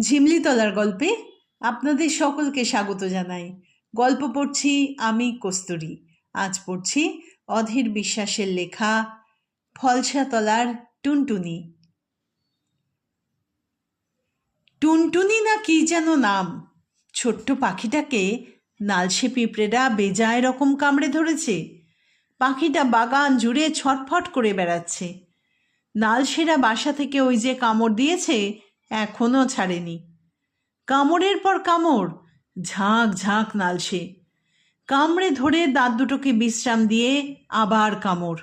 ঝিমলিতলার গল্পে আপনাদের সকলকে স্বাগত জানাই। গল্প পড়ছি আমি কস্তুরী। আজ পড়ছি অধীর বিশ্বাসের লেখা ফলসাতলার টুনটুনি। টুনটুনি না কি যেন নাম? ছোট্ট পাখিটাকে নালসে পিঁপড়েরা বেজায় রকম কামড়ে ধরেছে। পাখিটা বাগান জুড়ে ছটফট করে বেড়াচ্ছে। নালসেরা বাসা থেকে ওই যে কামড় দিয়েছে এখনও ছাড়েনি। কামড়ের পর কামড়, ঝাঁক ঝাঁক নালসে কামড়ে ধরে দাঁত দুটোকে বিশ্রাম দিয়ে আবার কামড়।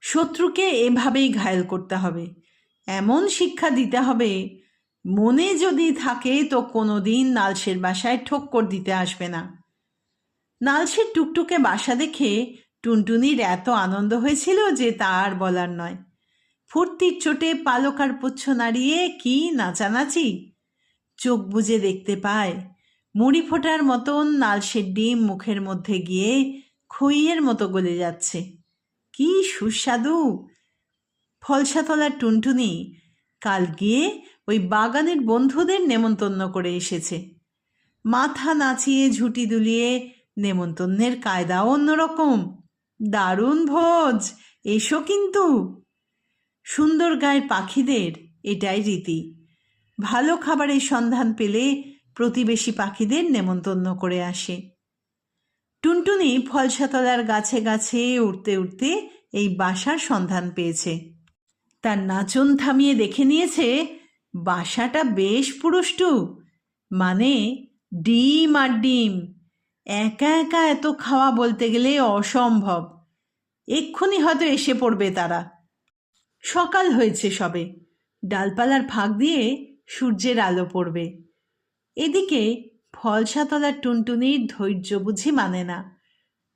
শত্রুকে এভাবেই ঘায়েল করতে হবে। এমন শিক্ষা দিতে হবে, মনে যদি থাকে তো কোনো দিন নালসের বাসায় ঠক্কর দিতে আসবে না। নালসের টুকটুকে বাসা দেখে টুনটুনির এত আনন্দ হয়েছিল যে তা আর বলার নয়। ফুর্তির চোটে পালকার পুচ্ছ নাড়িয়ে কি নাচানাচি? চোখ বুজে দেখতে পায়, মুড়ি ফোটার মতন নালসের ডিম মুখের মধ্যে গিয়ে খইয়ের মতো গলে যাচ্ছে। কি সুস্বাদু! ফলসাতলার টুনটুনি কাল গিয়ে ওই বাগানের বন্ধুদের নেমন্তন্ন করে এসেছে। মাথা নাচিয়ে ঝুঁটি দুলিয়ে নেমন্তন্নের কায়দাও অন্যরকম। দারুণ ভোজ! এসো কিন্তু! সুন্দর গায়ের পাখিদের এটাই রীতি। ভালো খাবারের সন্ধান পেলে প্রতিবেশী পাখিদের নেমন্তন্ন করে আসে। টুনটুনি ফলসাতলার গাছে গাছে উঠতে উঠতে এই বাসার সন্ধান পেয়েছে। তার নাচন থামিয়ে দেখে নিয়েছে, বাসাটা বেশ পুরুষ্টু। মানে ডিম আর ডিম। একা একা এত খাওয়া বলতে গেলে অসম্ভব। এক্ষুনি হয়তো এসে পড়বে তারা। সকাল হয়েছে সবে। ডালপালার ফাঁক দিয়ে সূর্যের আলো পড়বে। এদিকে ফলসাতলার টুনটুনির ধৈর্য বুঝি মানে না।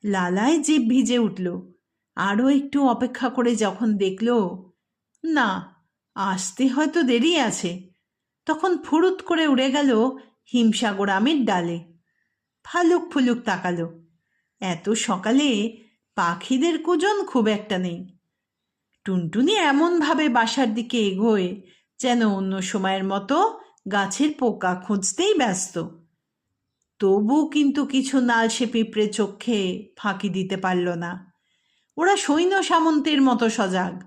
লালায় জিভ ভিজে উঠল। আরও একটু অপেক্ষা করে যখন দেখল, না, আসতে হয়তো দেরি আছে। তখন ফুরুত করে উড়ে গেল হিমসাগর আমের ডালে। ফালুক ফুলুক তাকালো। এত সকালে পাখিদের কুজন খুব একটা নেই। টুনটুনি এমনভাবে বাসার দিকে এগোয় যেন অন্য সময়ের মতো গাছের পোকা খুঁজতেই ব্যস্ত। তবু কিন্তু কিছু নাল সে পিঁপড়ে চোখে ফাঁকি দিতে পারল না। ওরা সৈন্য সামন্তের মতো সজাগ।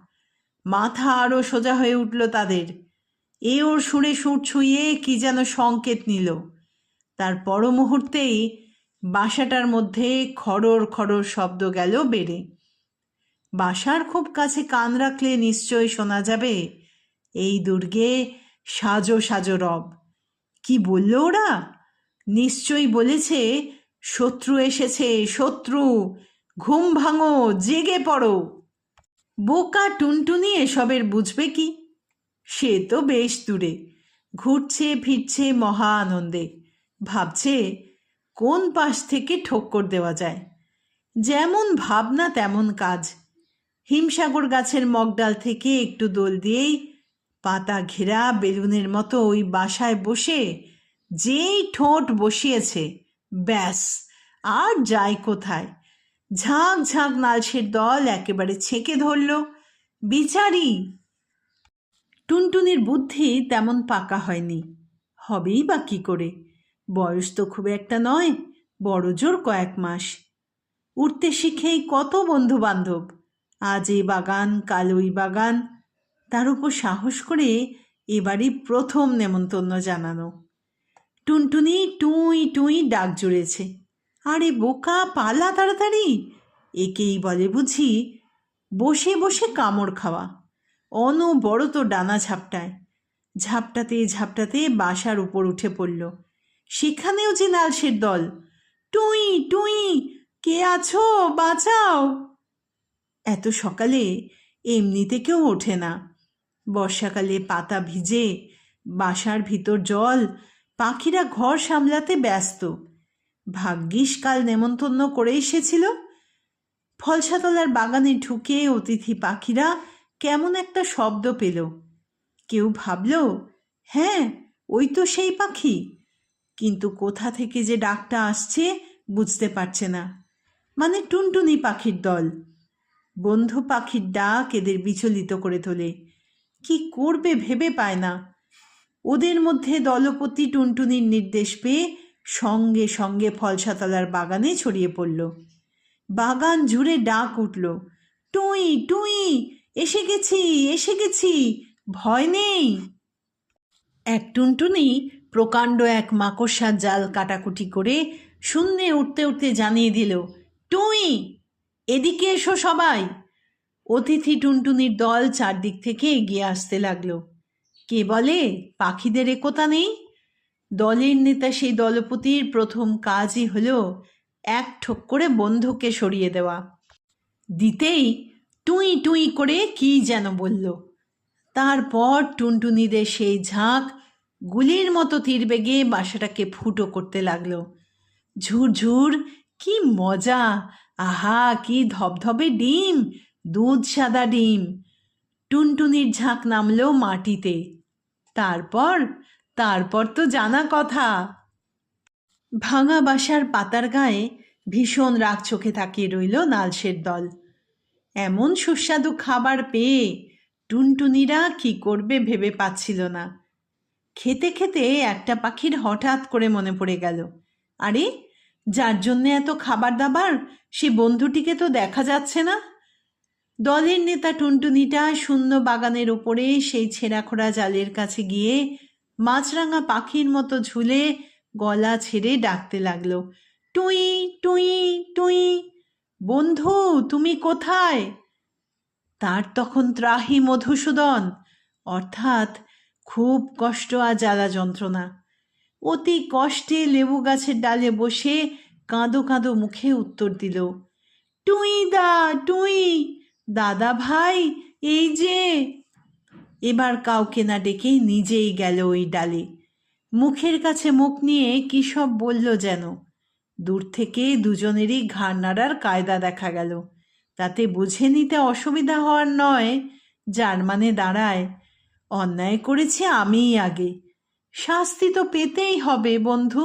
মাথা আরও সোজা হয়ে উঠল তাদের। এ ওর সুরে সুর ছুঁয়ে কি যেন সংকেত নিল। তার পর মুহূর্তেই বাসাটার মধ্যে খড়র খড়র শব্দ গেল বেড়ে। বাসার খুব কাছে কান রাখলে নিশ্চয় শোনা যাবে, এই দুর্গে, সাজো সাজো রব। কি বলল ওরা? নিশ্চয়ই বলেছে, শত্রু এসেছে, শত্রু, ঘুম ভাঙো, জেগে পড়ো। বোকা টুনটুনি এসবের বুঝবে কি? সে তো বেশ দূরে, ঘুরছে, ফিরছে মহা আনন্দে। ভাবছে, কোন পাশ থেকে ঠক্কর দেওয়া যায়? যেমন ভাবনা, তেমন কাজ। হিমসাগর গাছের মগডাল থেকে একটু দোল দিয়েই পাতা ঘেরা বেলুনের মতো ওই বাসায় বসে যেই ঠোঁট বসিয়েছে, ব্যাস, আর যায় কোথায়। ঝাঁক ঝাঁক নালসের দল একেবারে ছেঁকে ধরল, বিচারি। টুনটুনির বুদ্ধি তেমন পাকা হয়নি, হবেই বা কী করে? বয়স তো খুব একটা নয় বড় জোর কয়েক মাস। উঠতে শিখেই কত বন্ধু বান্ধব আজ এই বাগান, কাল ওই বাগান। তার উপর সাহস করে এবারই প্রথম নেমন্তন্ন জানানো টুনটুনি টুই টুই ডাক জুড়েছে। আরে বোকা, পালা তাড়াতাড়ি। একেই বলে বুঝি বসে বসে কামড় খাওয়া। অন বড় তো ডানা ঝাপটায়। ঝাপটাতে ঝাপটাতে বাসার উপর উঠে পড়ল। সেখানেও যে নালসের দল। টুই টুই, কে আছো? বাঁচাও। এত সকালে এমনিতে কেউ ওঠে না। বর্ষাকালে পাতা ভিজে, বাসার ভিতর জল, পাখিরা ঘর সামলাতে ব্যস্ত। ভাগ্যিস কাল নেমন্তন্ন করে এসেছিল। ফলসাতলার বাগানে ঢুকে অতিথি পাখিরা কেমন একটা শব্দ পেল। কেউ ভাবল হ্যাঁ ওই তো সেই পাখি। কিন্তু কোথা থেকে যে ডাকটা আসছে বুঝতে পারছে না। মানে টুনটুনি পাখির দল। বন্ধু পাখির ডাক এদের বিচলিত করে তোলে। কি করবে ভেবে পায় না। ওদের মধ্যে দলপতি টুনটুনির নির্দেশ পেয়ে সঙ্গে সঙ্গে ফলসাতলার বাগানে ছড়িয়ে পড়ল। বাগান জুড়ে ডাক উঠল, টুই টুই, এসে গেছি এসে গেছি, ভয় নেই। এক টুনটুনি প্রকাণ্ড এক মাকড়সার জাল কাটাকুটি করে শূন্যে উঠতে উঠতে জানিয়ে দিল, টুই এদিকে এসো সবাই। অতিথি টুনটুনির দল চারদিক থেকে এগিয়ে আসতে লাগল। কে বলে, পাখিদের একতা নেই? দলের নেতা সেই দলপতির প্রথম কাজই হলো এক ঠোক করে বন্ধুকে সরিয়ে দেওয়া। দিতেই টুই টুই করে কি যেন বলল। তারপর টুনটুনিদের সেই ঝাঁক গুলির মতো তীর বেগে বাসাটাকে ফুটো করতে লাগল। ঝুরঝুর, কি মজা! আহা, কি ধবধবে ডিম, দুধ সাদা ডিম। টুনটুনির ঝাঁক নামলো মাটিতে। তারপর তারপর তো জানা কথা। ভাঙা বাসার পাতার গায়ে ভীষণ রাগ চোখে তাকিয়ে রইল নালসের দল। এমন সুস্বাদু খাবার পেয়ে টুনটুনিরা কি করবে ভেবে পাচ্ছিল না। খেতে খেতে একটা পাখির হঠাৎ করে মনে পড়ে গেল। আরে যার জন্যে এত খাবার দাবার সে বন্ধুটিকে তো দেখা যাচ্ছে না। দলের নেতা টুনটুনিটা শূন্য বাগানের ওপরে সেই ছেঁড়াখোড়া জালের কাছে গিয়ে মাছরাঙা পাখির মতো ঝুলে গলা ছেড়ে ডাকতে লাগল, টুই টুই টুই, বন্ধু, তুমি কোথায়? তার তখন ত্রাহি মধুসূদন, অর্থাৎ খুব কষ্ট আর জ্বালা যন্ত্রণা। অতি কষ্টে লেবু গাছের ডালে বসে কাঁদো কাঁদো মুখে উত্তর দিল, টুই দা, টুই, দাদা ভাই, এই যে। এবার কাউকে না ডেকে নিজেই গেল ওই ডালে। মুখের কাছে মুখ নিয়ে কী সব বলল যেন? দূর থেকে দুজনেরই ঘাড় নাড়ার কায়দা দেখা গেল। তাতে বুঝে নিতে অসুবিধা হওয়ার নয়, যার মানে দাঁড়ায়। অন্যায় করেছি আমিই আগে। শাস্তি তো পেতেই হবে বন্ধু।